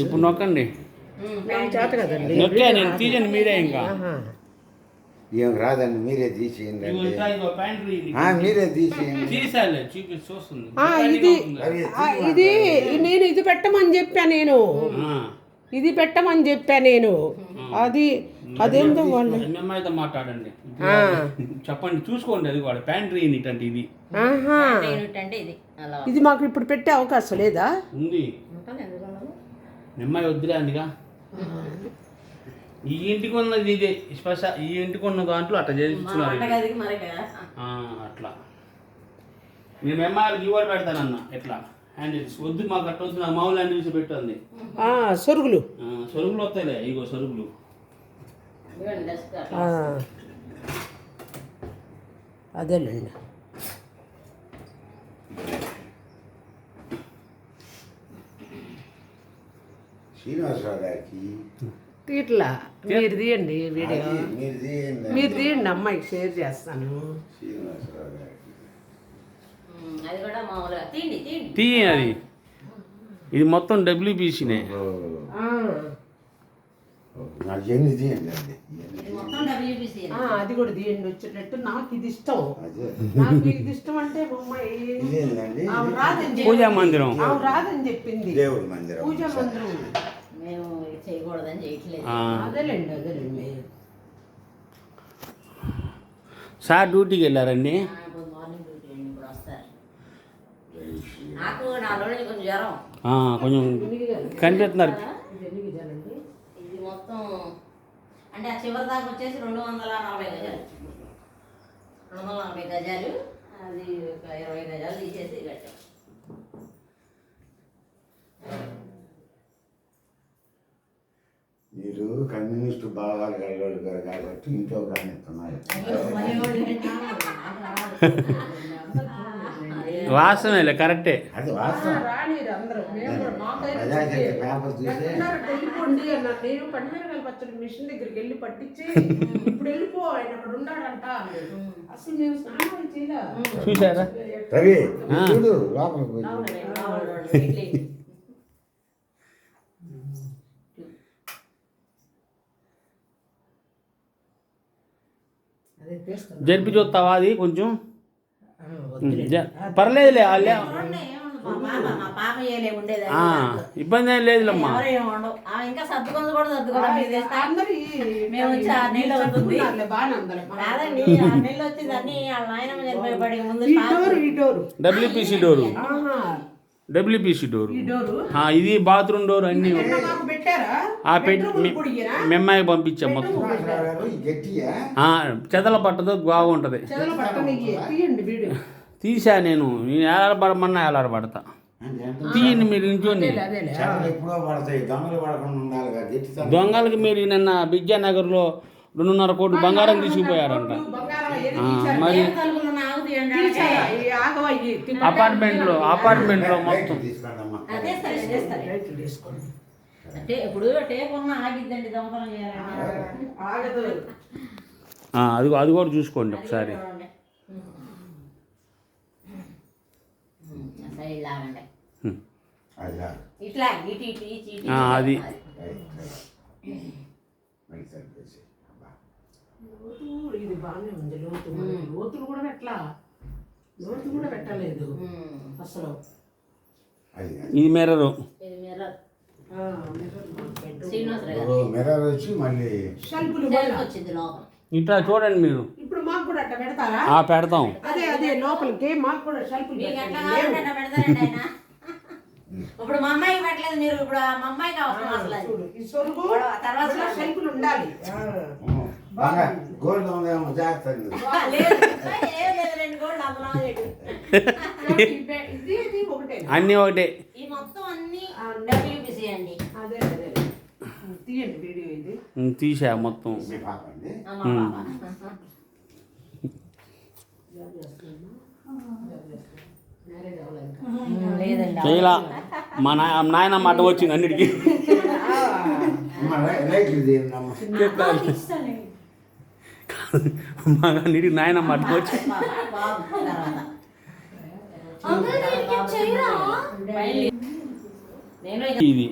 ఇప్పుడు నొక్కండి. నాకు చేత కదండి. నొక్కా నేను తీయండి మీరే ఇంకా. ఏం రాదండి మీరే తీసేయండి మీరే తీసేయండి. ఆ, ఇది నేను ఇది పెట్టమని చెప్పా నేను. ఆ. ఇది పెట్టమని చెప్పా నేను. అది అదేందో వాళ్ళు. మాట్లాడండి. చెప్పండి చూసుకోండి అది కూడా ప్యాంట్రీ ఇటంటే ఇది. ఇది. మాకు ఇప్పుడు పెట్టే అవకాశం లేదా? ఉంది. నెమ్మది వద్దులే అందుగా. ఈ ఇంటికి ఉన్నది ఇదే స్పెషల్ ఈ ఇంటికి ఉన్న దాంట్లో అట్లా చేయించున్నారు అట్లా. నేను మెమ్మాయిలకి ఇవ్వడు పెడతానన్న ఎట్లా? హ్యాండిల్స్ వద్దు మాకు అట్ట వద్దు నాకు మామూలు హ్యాండిల్స్ పెట్టండి. ఆ, సొరుగులు. ఆ, సరుకులు వస్తాయిలే ఇగో. ఆ. అదేలేండి. శ్రీనివాసరావు గారికి ఇట్లా మీరు తీయండి వీడియో. మీరు తీయండి మీరు తీయండి అమ్మాయికి షేర్ చేస్తాను. శ్రీనివాసరావు గారికి అది కూడా మామూలుగా. తీయండి తీయండి. తీయ అది. ఇది మొత్తం డబ్ల్యూపీసీనే. ఓ, ఆ, ఓ, నాకు ఎన్ని తీయండి అండి ఇవన్నీ. ఇది మొత్తం డబ్ల్యూబీసీ ఆ, అది కూడా తీయండి వచ్చేటట్టు నాకు ఇది ఇష్టం. నాకు ఇది ఇష్టం అంటే మా అమ్మాయి ఇదేందండి? ఆమె రాదని పూజా. మందిరం. రాదని చెప్పింది. దేవుడి మందిరం. పూజా మందిరం. చేయకూడదని చేయట్లేదు. అదేలేండి అదేలేండి. సార్ డ్యూటీకి వెళ్ళారండి? నాకు నాలుగు రోజులు కొంచెం జ్వరం. ఆ, కొంచెం ఇది మొత్తం అంటే ఆ చివరి దాకా వచ్చేసి రెండు వందల నలభై గజాలు. రెండు వందల నలభై గజాలు అది ఒక ఇరవై గజాలు తీసేసి కట్టాం. కమ్యూనిస్టు భావాలు గలవాళ్ళు గారు కాబట్టి ఇంట్లో కానిస్తున్నారు వాసనలే కరెక్టే. అది వాస్తవం. పేపర్ చూసి ఎక్కడున్నారో వెళ్ళిపోండి అన్నారు నేను పండుమిరకాయల పచ్చడి మిషన్ దగ్గరికి వెళ్ళి పట్టించి ఇప్పుడు వెళ్ళిపో ఆయన అక్కడ ఉన్నాడంట. అసలు మేము చేయలే. చూసారా రవి. చూడు లోపలికి జరిపి చూస్తావా అది కొంచెం? పర్లేదులే ఇబ్బంది ఏం లేదులేమ్మా. ఇంకా సర్దుకొని కూడా సర్దుకోవడం డబ్ల్యూపీసీ డోరు. డబ్ల్యూపీసీ డోరు ఇది బాత్రూమ్ డోర్ అన్నీ? మెమ్మాయికి పంపించాం మొత్తం. చెదల పట్టదు బాగుంటుంది తీసా నేను. నేను ఏలాడబడమన్నా ఏలాడబడతా. తీయండి మీరు ఇంట్లోని దొంగలకి మీరు నిన్న విద్యానగర్లో రెండున్నర కోట్లు బంగారం తీసుకుపోయారంట? మరి ఈ తిప్ప- అపార్ట్మెంట్లో అపార్ట్మెంట్లో మొత్తం. అదే. అంటే ఇప్పుడు టేప్ ఉన్న ఆగిద్దండి దొంగతనం అది అది కూడా చూసుకోండి ఒకసారి. అదా ఇది బాగానే ఉంది లోతు. లోతులు కూడా పెట్టలా లోతు కూడా పెట్టలేదు. అసలు. ఇది మిర్రరు ఇది వచ్చి మళ్ళీ. వచ్చింది లోపల. ఇట్లా చూడండి మీరు. ఇప్పుడు మాకు కూడా అట్లా పెడతారా? ఆ పెడతాం. అదే అదే లోపలికి మాకు కూడా షెల్ఫ్లు ఇప్పుడు మా అమ్మాయికి పెట్టలేదు మీరు ఇప్పుడు మా అమ్మాయికి అవసరం అసలు తర్వాత షెల్ఫ్లు ఉండాలి. గోల్డ్ ఉందేమో జాగ్రత్త అన్నీ ఒకటే. ఈ మొత్తం అన్ని డబ్ల్యూబీసీ అండి అదే అదే తీయండి వీడియో ఇది. ఉమ్, తీసా మొత్తం. చేయలా. మా నాయ నాయన మాట వచ్చింది అన్నిటికీ. అమ్మ లై- లైట్లు తీయండి అమ్మ మా అన్నిటికి నాయన మాట వచ్చి. పాప, బాబు తర్వాత నేను ఇక ఇది.